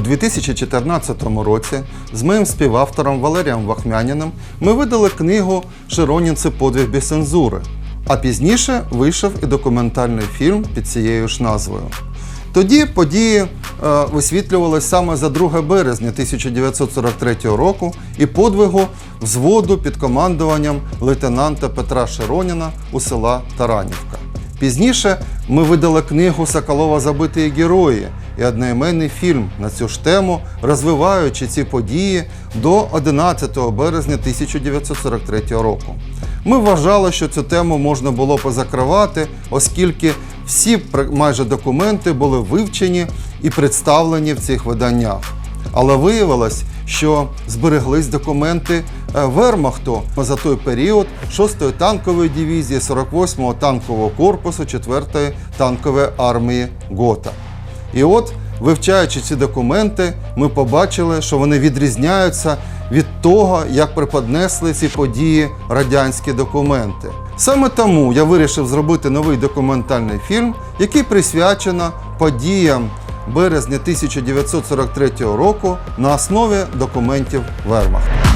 2014 році з моїм співавтором Валерієм Вахмяніним ми видали книгу Широнінці подвиг без цензури, а пізніше вийшов і документальний фільм під цією ж назвою. Тоді події е, висвітлювалися саме за 2 березня 1943 року і подвигу взводу під командуванням лейтенанта Петра Широніна у села Таранівка. Пізніше ми видали книгу Соколова Забиті герої і одноіменний фільм на цю ж тему, розвиваючи ці події до 11 березня 1943 року. Ми вважали, що цю тему можна було позакривати, оскільки всі майже документи були вивчені і представлені в цих виданнях. Але виявилось, що збереглись документи е, Вермахту за той період 6-ї танкової дивізії 48-го танкового корпусу 4-ї танкової армії ГОТА. І от, вивчаючи ці документи, ми побачили, що вони відрізняються від того, як преподнесли ці події радянські документи. Саме тому я вирішив зробити новий документальний фільм, який присвячено подіям березня 1943 року на основі документів Вермахту.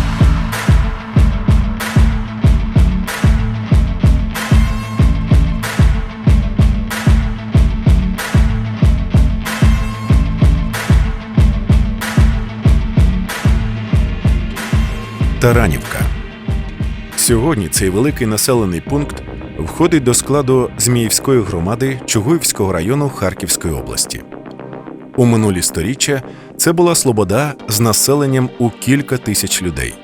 Таранівка. Сьогодні цей великий населений пункт входить до складу Зміївської громади Чугуївського району Харківської області. У минулі сторіччя це була слобода з населенням у кілька тисяч людей.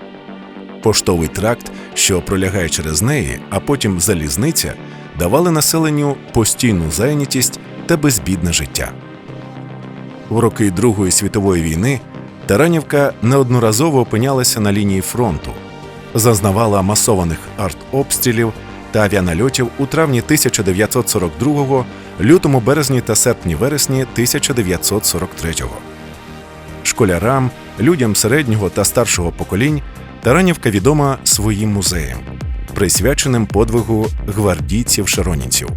Поштовий тракт, що пролягає через неї, а потім залізниця, давали населенню постійну зайнятість та безбідне життя. В роки Другої світової війни Таранівка неодноразово опинялася на лінії фронту, зазнавала масованих артобстрілів та авіанальотів у травні 1942, лютому березні та серпні-вересні 1943. Школярам, людям середнього та старшого поколінь Таранівка відома своїм музеєм, присвяченим подвигу гвардійців-широнінців.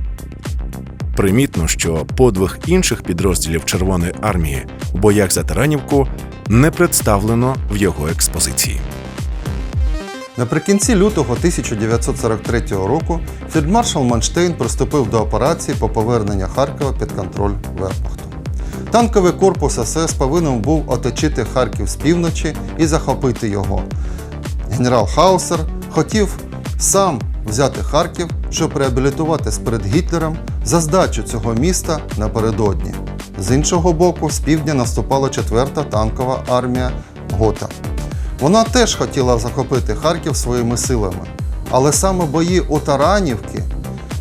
Примітно, що подвиг інших підрозділів Червоної армії в боях за Таранівку не представлено в його експозиції. Наприкінці лютого 1943 року фельдмаршал Манштейн приступив до операції по поверненню Харкова під контроль Вермахту. Танковий корпус СС повинен був оточити Харків з півночі і захопити його. Генерал Хаусер хотів сам взяти Харків, щоб реабілітуватись перед Гітлером за здачу цього міста напередодні. З іншого боку, з півдня наступала 4-та танкова армія Гота. Вона теж хотіла захопити Харків своїми силами, але саме бої у Таранівці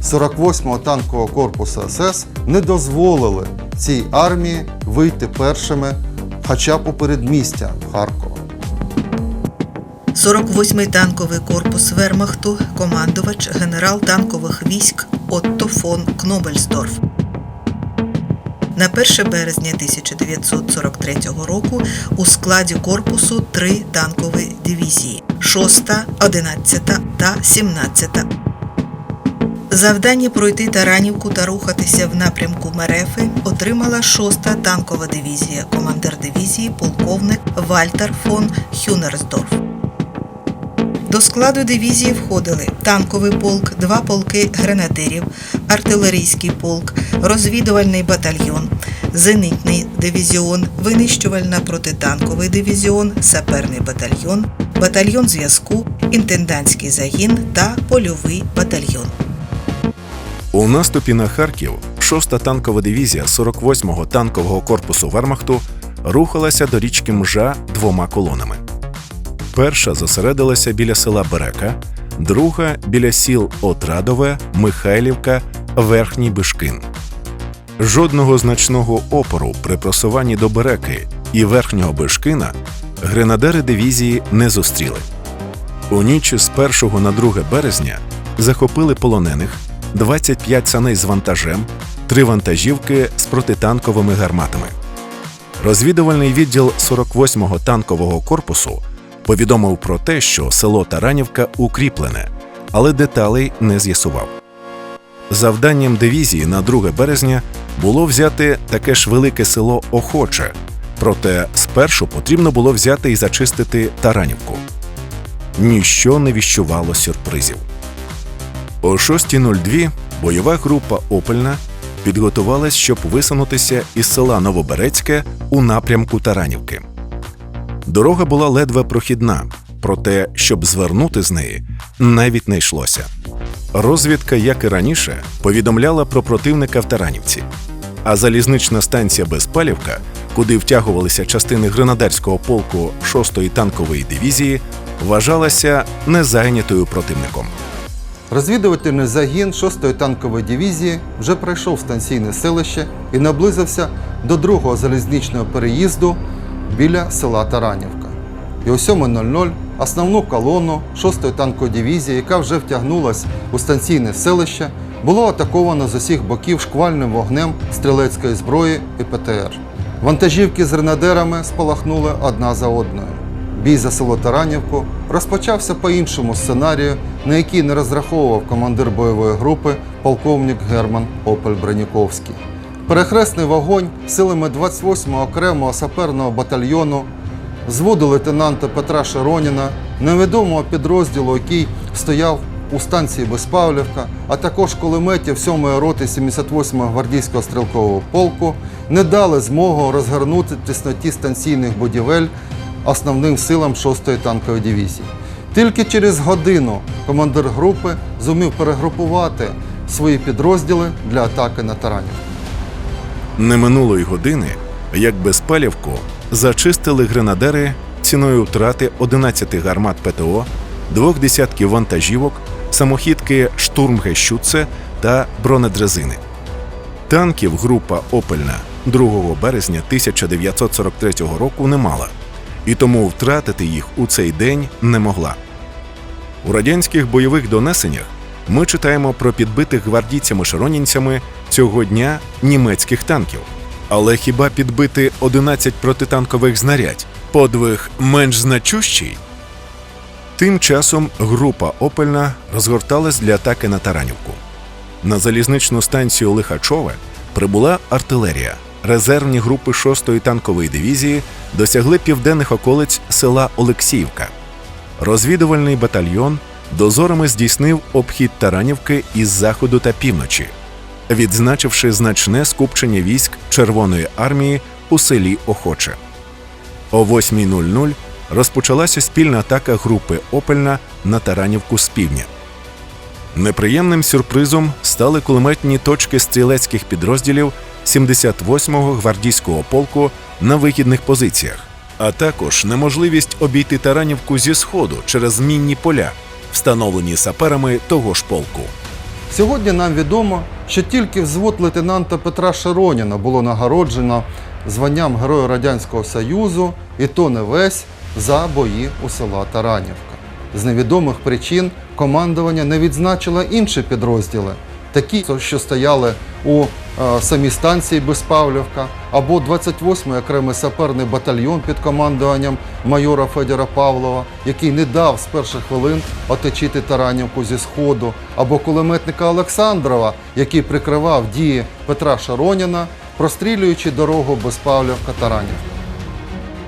48-го танкового корпусу СС не дозволили цій армії вийти першими хоча б у передмістя Харкова. 48-й танковий корпус Вермахту, командувач генерал танкових військ Отто фон Кнобельсдорф. На 1 березня 1943 року у складі корпусу три танкові дивізії 6, 11 та 17. Завдання пройти Таранівку та рухатися в напрямку Мерефи отримала 6-та танкова дивізія, командир дивізії полковник Вальтер фон Хюнерсдорф. До складу дивізії входили танковий полк, два полки гренадирів, артилерійський полк, розвідувальний батальйон, зенитний дивізіон, винищувально-протитанковий дивізіон, саперний батальйон, батальйон зв'язку, інтендантський загін та польовий батальйон. У наступі на Харків 6-та танкова дивізія 48-го танкового корпусу Вермахту рухалася до річки Мжа двома колонами. Перша зосередилася біля села Берека, друга біля сіл Отрадове, Михайлівка, Верхній Бишкин. Жодного значного опору при просуванні до Береки і Верхнього Бишкина гренадери дивізії не зустріли. У ніч з 1 на 2 березня захопили полонених, 25 саней з вантажем, три вантажівки з протитанковими гарматами. Розвідувальний відділ 48-го танкового корпусу повідомив про те, що село Таранівка укріплене, але деталей не з'ясував. Завданням дивізії на 2 березня було взяти таке ж велике село Охоче Проте спершу потрібно було взяти і зачистити Таранівку. Ніщо не віщувало сюрпризів. О 6.02 бойова група Опельна підготувалась, щоб висунутися із села Новоберецьке у напрямку Таранівки. Дорога була ледве прохідна, проте, щоб звернути з неї, навіть не йшлося. Розвідка, як і раніше, повідомляла про противника в Таранівці, а залізнична станція Безпалівка, куди втягувалися частини гренадерського полку 6-ї танкової дивізії, вважалася незайнятою противником. Розвідувальний загін 6-ї танкової дивізії вже пройшов станційне селище і наблизився до другого залізничного переїзду біля села Таранівка. І о 7.00 основну колону 6-ї танкової дивізії, яка вже втягнулась у станційне селище, було атаковано з усіх боків шквальним вогнем стрілецької зброї і ПТР. Вантажівки з гренадерами спалахнули одна за одною. Бій за село Таранівку розпочався по іншому сценарію, на який не розраховував командир бойової групи полковник Герман Опель Броніковський. Перехресний вогонь силами 28-го окремого саперного батальйону зводу лейтенанта Петра Широніна, невідомого підрозділу, який стояв у станції Безпавлівка, а також кулеметів 7-ї роти 78-го гвардійського стрілкового полку, не дали змогу розгорнути тісноті станційних будівель основним силам 6-ї танкової дивізії. Тільки через годину командир групи зумів перегрупувати свої підрозділи для атаки на Таранів. Не минулої години, як Безпалівку зачистили гренадери ціною втрати 11 гармат ПТО, двох десятків вантажівок, самохідки штурмгещуце та бронедрезини. Танків група Опельна 2 березня 1943 року не мала, і тому втратити їх у цей день не могла. У радянських бойових донесеннях ми читаємо про підбитих гвардійцями-широнінцями цього дня німецьких танків. Але хіба підбити 11 протитанкових знарядь подвиг менш значущий? Тим часом група Опельна розгорталась для атаки на Таранівку. На залізничну станцію Лихачове прибула артилерія. Резервні групи 6-ї танкової дивізії досягли південних околиць села Олексіївка. Розвідувальний батальйон дозорами здійснив обхід Таранівки із заходу та півночі, відзначивши значне скупчення військ Червоної армії у селі Охоче. О 8.00 розпочалася спільна атака групи Опельна на Таранівку з півдня. Неприємним сюрпризом стали кулеметні точки стрілецьких підрозділів 78-го гвардійського полку на вихідних позиціях, а також неможливість обійти Таранівку зі сходу через мінні поля, встановлені саперами того ж полку. Сьогодні нам відомо, що тільки взвод лейтенанта Петра Широніна було нагороджено званням Героя Радянського Союзу, і то не весь за бої у села Таранівка. З невідомих причин командування не відзначило інші підрозділи, такі, що стояли у е, самій станції Безпавлівка, або 28-й окремий саперний батальйон під командуванням майора Федора Павлова, який не дав з перших хвилин оточити Таранівку зі сходу, або кулеметника Олександрова, який прикривав дії Петра Шароніна, прострілюючи дорогу Безпавлівка-Таранівка.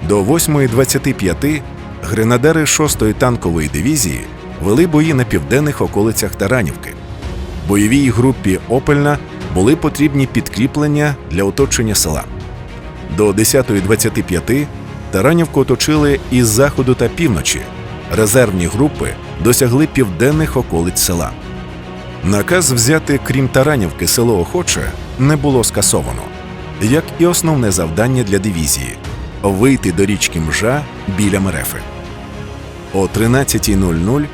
До 8.25 гренадери 6-ї танкової дивізії вели бої на південних околицях Таранівки. Бойовій групі Опельна були потрібні підкріплення для оточення села. До 10.25 Таранівку оточили із заходу та півночі. Резервні групи досягли південних околиць села. Наказ взяти, крім Таранівки, село Охоче не було скасовано, як і основне завдання для дивізії вийти до річки Мжа біля Мерефи. О 13.00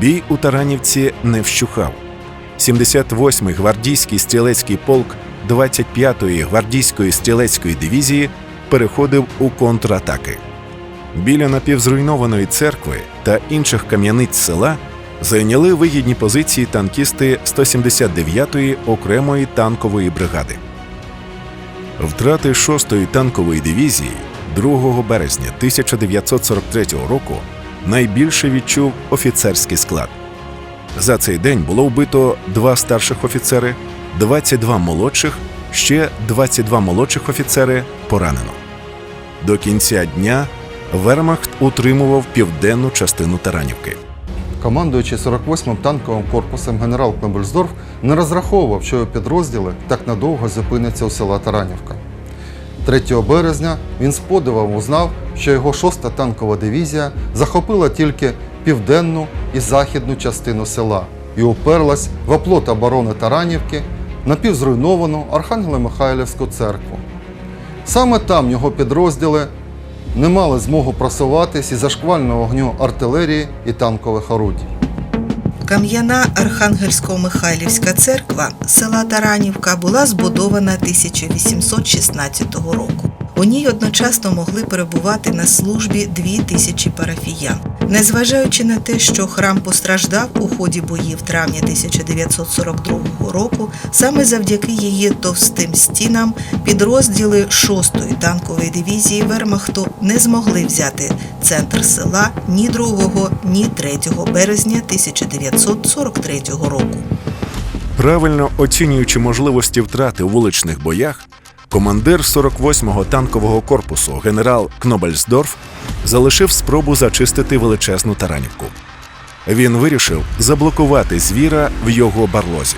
бій у Таранівці не вщухав. 78-й гвардійський стрілецький полк 25-ї гвардійської стрілецької дивізії переходив у контратаки. Біля напівзруйнованої церкви та інших кам'яниць села зайняли вигідні позиції танкісти 179-ї окремої танкової бригади. Втрати 6-ї танкової дивізії 2 березня 1943 року найбільше відчув офіцерський склад. За цей день було вбито два старших офіцери, 22 молодших, ще 22 молодших офіцери поранено. До кінця дня Вермахт утримував південну частину Таранівки. Командуючий 48-м танковим корпусом генерал Кнобельсдорф не розраховував, що його підрозділи так надовго зупиняться у села Таранівка. 3 березня він з подивом узнав, що його 6-та танкова дивізія захопила тільки південну і західну частину села і уперлась в оплот оборони Таранівки напівзруйновану Архангело-Михайлівську церкву. Саме там його підрозділи не мали змогу просуватись із-за шквального вогню артилерії і танкових орудій. Кам'яна Архангельсько-Михайлівська церква села Таранівка була збудована 1816 року. У ній одночасно могли перебувати на службі дві тисячі парафіян. Незважаючи на те, що храм постраждав у ході боїв травня 1942 року, саме завдяки її товстим стінам підрозділи 6-ї танкової дивізії Вермахту не змогли взяти центр села ні 2, ні 3 березня 1943 року. Правильно оцінюючи можливості втрати у вуличних боях, командир 48-го танкового корпусу генерал Кнобельсдорф залишив спробу зачистити величезну Таранівку. Він вирішив заблокувати звіра в його барлозі.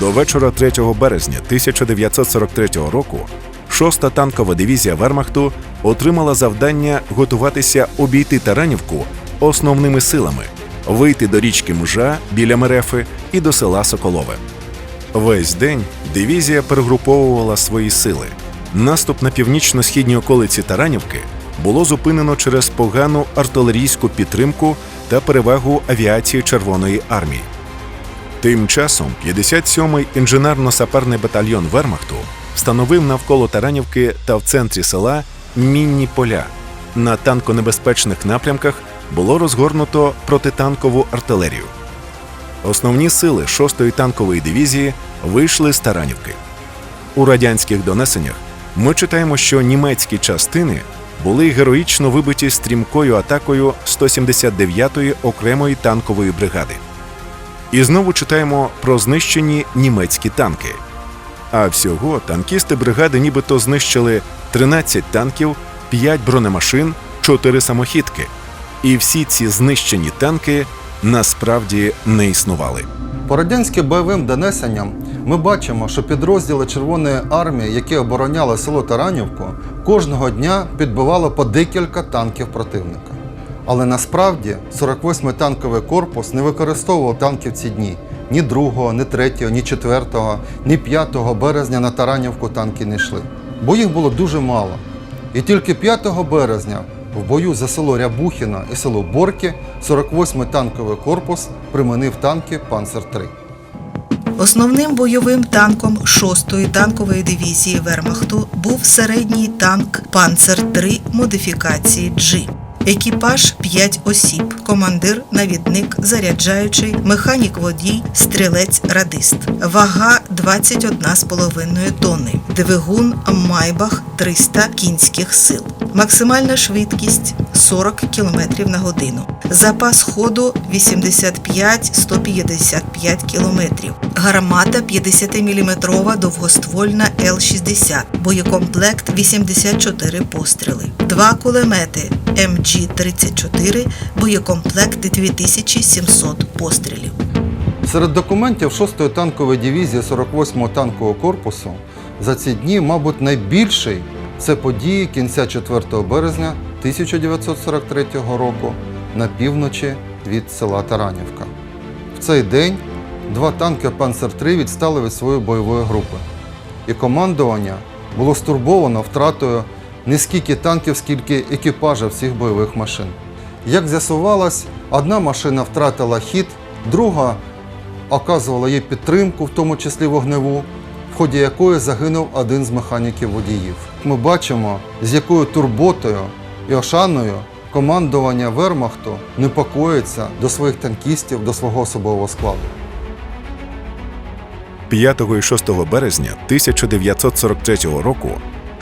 До вечора 3 березня 1943 року 6-та танкова дивізія Вермахту отримала завдання готуватися обійти Таранівку основними силами, вийти до річки Мжа біля Мерефи і до села Соколове. Весь день дивізія перегруповувала свої сили. Наступ на північно-східній околиці Таранівки було зупинено через погану артилерійську підтримку та перевагу авіації Червоної армії. Тим часом 57-й інженерно-саперний батальйон Вермахту встановив навколо Таранівки та в центрі села мінні поля. На танконебезпечних напрямках було розгорнуто протитанкову артилерію. Основні сили 6-ї танкової дивізії вийшли з Таранівки. У радянських донесеннях ми читаємо, що німецькі частини були героїчно вибиті стрімкою атакою 179-ї окремої танкової бригади. І знову читаємо про знищені німецькі танки. А всього танкісти бригади нібито знищили 13 танків, 5 бронемашин, 4 самохідки. І всі ці знищені танки насправді не існували. По радянським бойовим донесенням ми бачимо, що підрозділи Червоної армії, які обороняли село Таранівку, кожного дня підбивало по декілька танків противника. Але насправді 48-й танковий корпус не використовував танки в ці дні. Ні 2, ні 3, ні 4, ні 5 березня на Таранівку танки не йшли. Бо їх було дуже мало. І тільки 5 березня в бою за село Рябухіно і село Борки 48-й танковий корпус приманив танки Панцер-3. Основним бойовим танком 6-ї танкової дивізії Вермахту був середній танк Панцер-3 модифікації G. Екіпаж 5 осіб, командир, навідник, заряджаючий, механік водій, стрілець, радист. Вага 21,5 тонни. Двигун Майбах 300 кінських сил. Максимальна швидкість 40 км на годину. Запас ходу 85-155 км. Гармата 50-мм довгоствольна Л-60. Боєкомплект 84 постріли. Два кулемети МГ-34, боєкомплект 2700 пострілів. Серед документів 6-ї танкової дивізії 48-го танкового корпусу за ці дні, мабуть, найбільший це події кінця 4 березня 1943 року на півночі від села Таранівка. В цей день два танки Панцер-3 відстали від своєї бойової групи. І командування було стурбовано втратою не скільки танків, скільки екіпажів цих бойових машин. Як з'ясувалось, одна машина втратила хід, друга оказувала їй підтримку, в тому числі вогневу, в ході якої загинув один з механіків водіїв. Ми бачимо, з якою турботою і ошаною командування Вермахту непокоїться до своїх танкістів, до свого особового складу. 5 і 6 березня 1943 року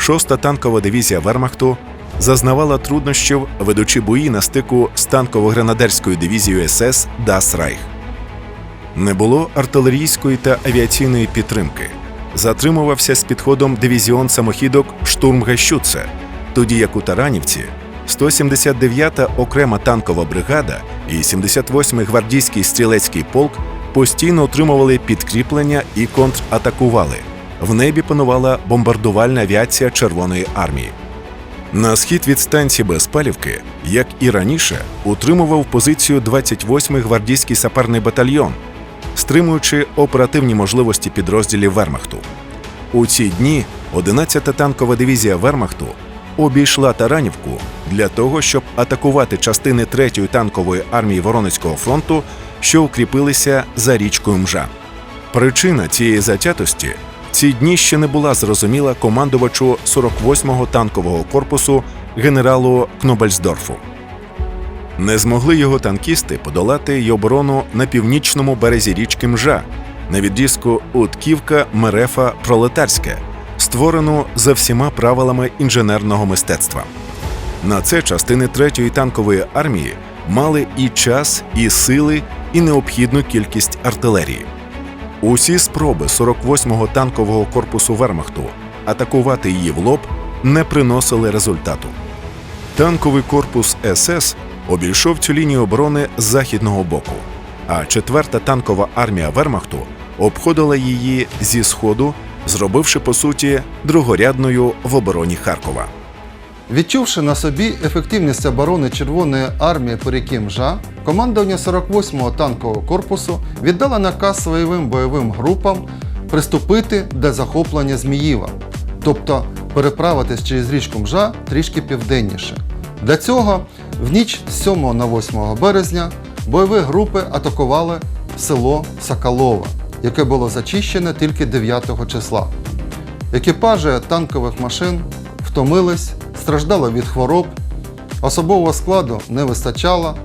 6-та танкова дивізія Вермахту зазнавала труднощів, ведучи бої на стику з танково-гренадерською дивізією СС Das Reich. Не було артилерійської та авіаційної підтримки. Затримувався з підходом дивізіон самохідок Штурмгещуце. тоді як у Таранівці 179-та окрема танкова бригада і 78-й гвардійський стрілецький полк постійно отримували підкріплення і контратакували. В небі панувала бомбардувальна авіація Червоної армії. На схід від станції Безпалівки, як і раніше, утримував позицію 28-й гвардійський саперний батальйон, стримуючи оперативні можливості підрозділів Вермахту. У ці дні 11-та танкова дивізія Вермахту обійшла Таранівку для того, щоб атакувати частини 3-ї танкової армії Воронезького фронту, що укріпилися за річкою Мжа. Причина цієї затятості ці дні ще не була зрозуміла командувачу 48-го танкового корпусу генералу Кнобельсдорфу. Не змогли його танкісти подолати й оборону на північному березі річки Мжа на відрізку Утківка Мерефа Пролетарське, створену за всіма правилами інженерного мистецтва. На це частини 3-ї танкової армії мали і час, і сили, і необхідну кількість артилерії. Усі спроби 48-го танкового корпусу Вермахту атакувати її в лоб не приносили результату. Танковий корпус СС обійшов цю лінію оборони з західного боку, а 4-та танкова армія Вермахту обходила її зі сходу, зробивши по суті другорядною в обороні Харкова. Відчувши на собі ефективність оборони Червоної армії по ріки Мжа, командування 48-го танкового корпусу віддало наказ своєвим бойовим групам приступити до захоплення Зміїва, тобто переправитись через річку Мжа трішки південніше. Для цього в ніч з 7 на 8 березня бойові групи атакували село Соколове, яке було зачищене тільки 9 числа. Екіпажі танкових машин втомились, страждали від хвороб, особового складу не вистачало,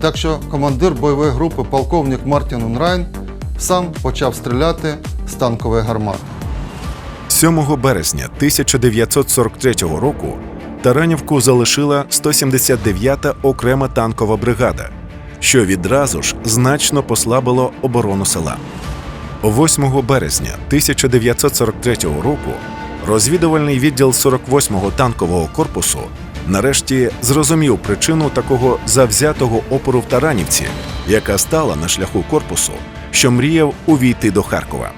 так що командир бойової групи полковник Мартін Унрайн сам почав стріляти з танкової гармати. 7 березня 1943 року Таранівку залишила 179-та окрема танкова бригада, що відразу ж значно послабило оборону села. 8 березня 1943 року розвідувальний відділ 48-го танкового корпусу нарешті зрозумів причину такого завзятого опору в Таранівці, яка стала на шляху корпусу, що мріяв увійти до Харкова.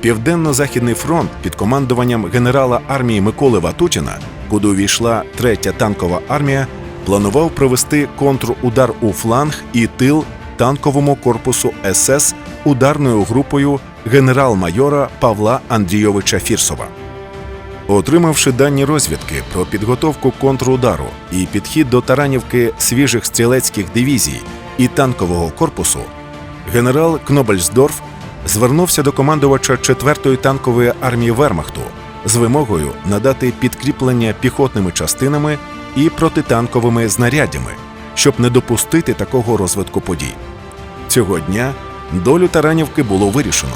Південно-західний фронт під командуванням генерала армії Миколи Ватутіна, куди увійшла третя танкова армія, планував провести контрудар у фланг і тил танковому корпусу СС ударною групою генерал-майора Павла Андрійовича Фірсова. Отримавши дані розвідки про підготовку контрудару і підхід до Таранівки свіжих стрілецьких дивізій і танкового корпусу, генерал Кнобельсдорф звернувся до командувача 4-ї танкової армії Вермахту з вимогою надати підкріплення піхотними частинами і протитанковими знаряддями, щоб не допустити такого розвитку подій. Цього дня долю Таранівки було вирішено.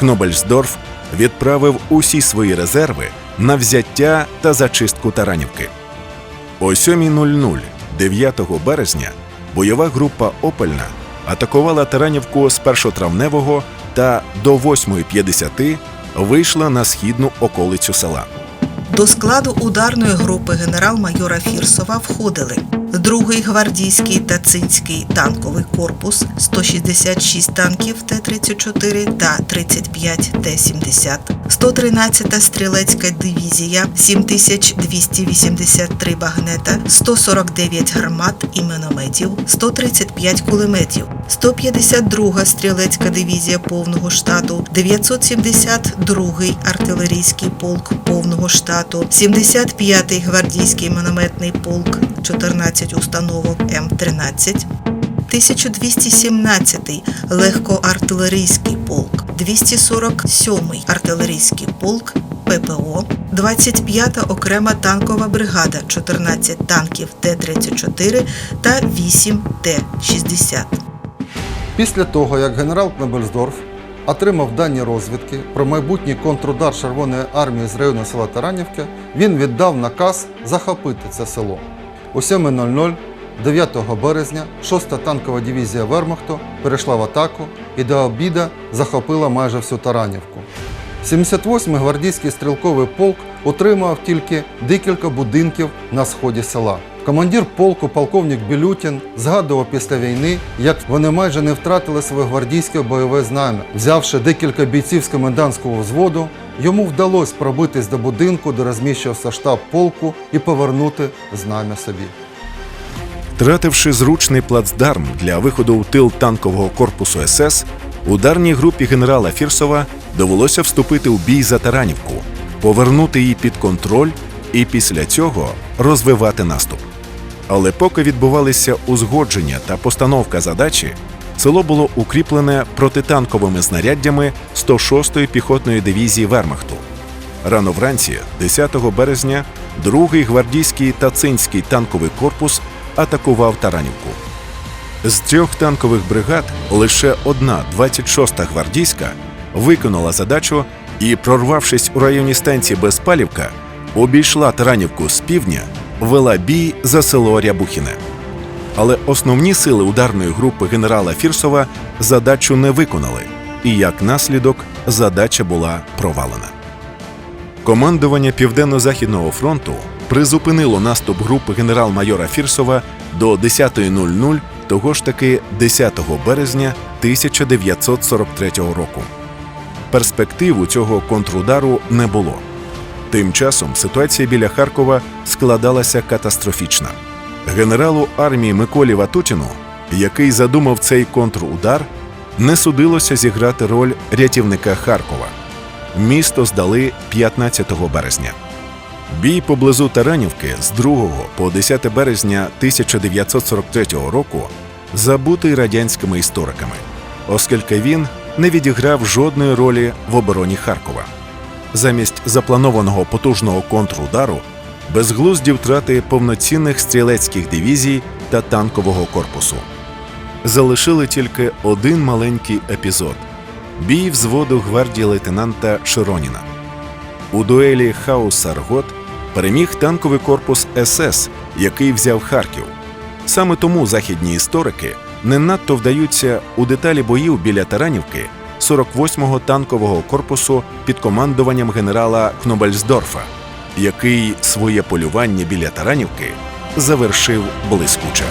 Кнобельсдорф відправив усі свої резерви на взяття та зачистку Таранівки. О 7.00 9 березня бойова група Опельна атакувала Таранівку з 1-травневого та до 8.50 вийшла на східну околицю села. До складу ударної групи генерал-майора Фірсова входили другий гвардійський та цинський танковий корпус 166 танків Т-34 та 35 Т-70, 113-та стрілецька дивізія 7283 багнета, 149 гармат і мінометів, 135 кулеметів, 152 стрілецька дивізія повного штату, 972 артилерійський полк повного штату, 75-й гвардійський мінометний полк, 14 установок М-13, 1217-й легкоартилерійський полк, 247-й артилерійський полк ППО, 25-та окрема танкова бригада, 14 танків Т-34 та 8 Т-60. Після того, як генерал Кнебельсдорф отримав дані розвідки про майбутній контрудар Червоної армії з району села Таранівки, він віддав наказ захопити це село. У 7.00 9 березня 6-та танкова дивізія Вермахту перейшла в атаку і до обіда захопила майже всю Таранівку. 78-й гвардійський стрілковий полк отримав тільки декілька будинків на сході села. Командир полку, полковник Білютін, згадував після війни, як вони майже не втратили своє гвардійське бойове знамя. Взявши декілька бійців з комендантського взводу, йому вдалося пробитись до будинку, де розміщувався штаб полку, і повернути знамя собі. Втративши зручний плацдарм для виходу у тил танкового корпусу СС, ударній групі генерала Фірсова довелося вступити у бій за Таранівку, повернути її під контроль і після цього розвивати наступ. Але поки відбувалися узгодження та постановка задачі, село було укріплене протитанковими знаряддями 106-ї піхотної дивізії Вермахту. Рано вранці, 10 березня, другий гвардійський Тацинський танковий корпус атакував Таранівку. З трьох танкових бригад лише одна 26-та гвардійська виконала задачу і, прорвавшись у районі станції Безпалівка, обійшла Таранівку з півдня, вела бій за село Рябухіне. Але основні сили ударної групи генерала Фірсова задачу не виконали, і як наслідок задача була провалена. Командування Південно-Західного фронту призупинило наступ групи генерал-майора Фірсова до 10.00 того ж таки 10 березня 1943 року. Перспектив у цього контрудару не було. Тим часом ситуація біля Харкова складалася катастрофічна. Генералу армії Миколі Ватутіну, який задумав цей контрудар, не судилося зіграти роль рятівника Харкова. Місто здали 15 березня. Бій поблизу Таранівки з 2 по 10 березня 1943 року забутий радянськими істориками, оскільки він не відіграв жодної ролі в обороні Харкова. Замість запланованого потужного контрудару безглузді втрати повноцінних стрілецьких дивізій та танкового корпусу. Залишили тільки один маленький епізод бій взводу гвардії лейтенанта Широніна. У дуелі Хаус-Саргот переміг танковий корпус СС, який взяв Харків. Саме тому західні історики не надто вдаються у деталі боїв біля Таранівки 48-го танкового корпусу під командуванням генерала Кнобельсдорфа, який своє полювання біля Таранівки завершив блискуче.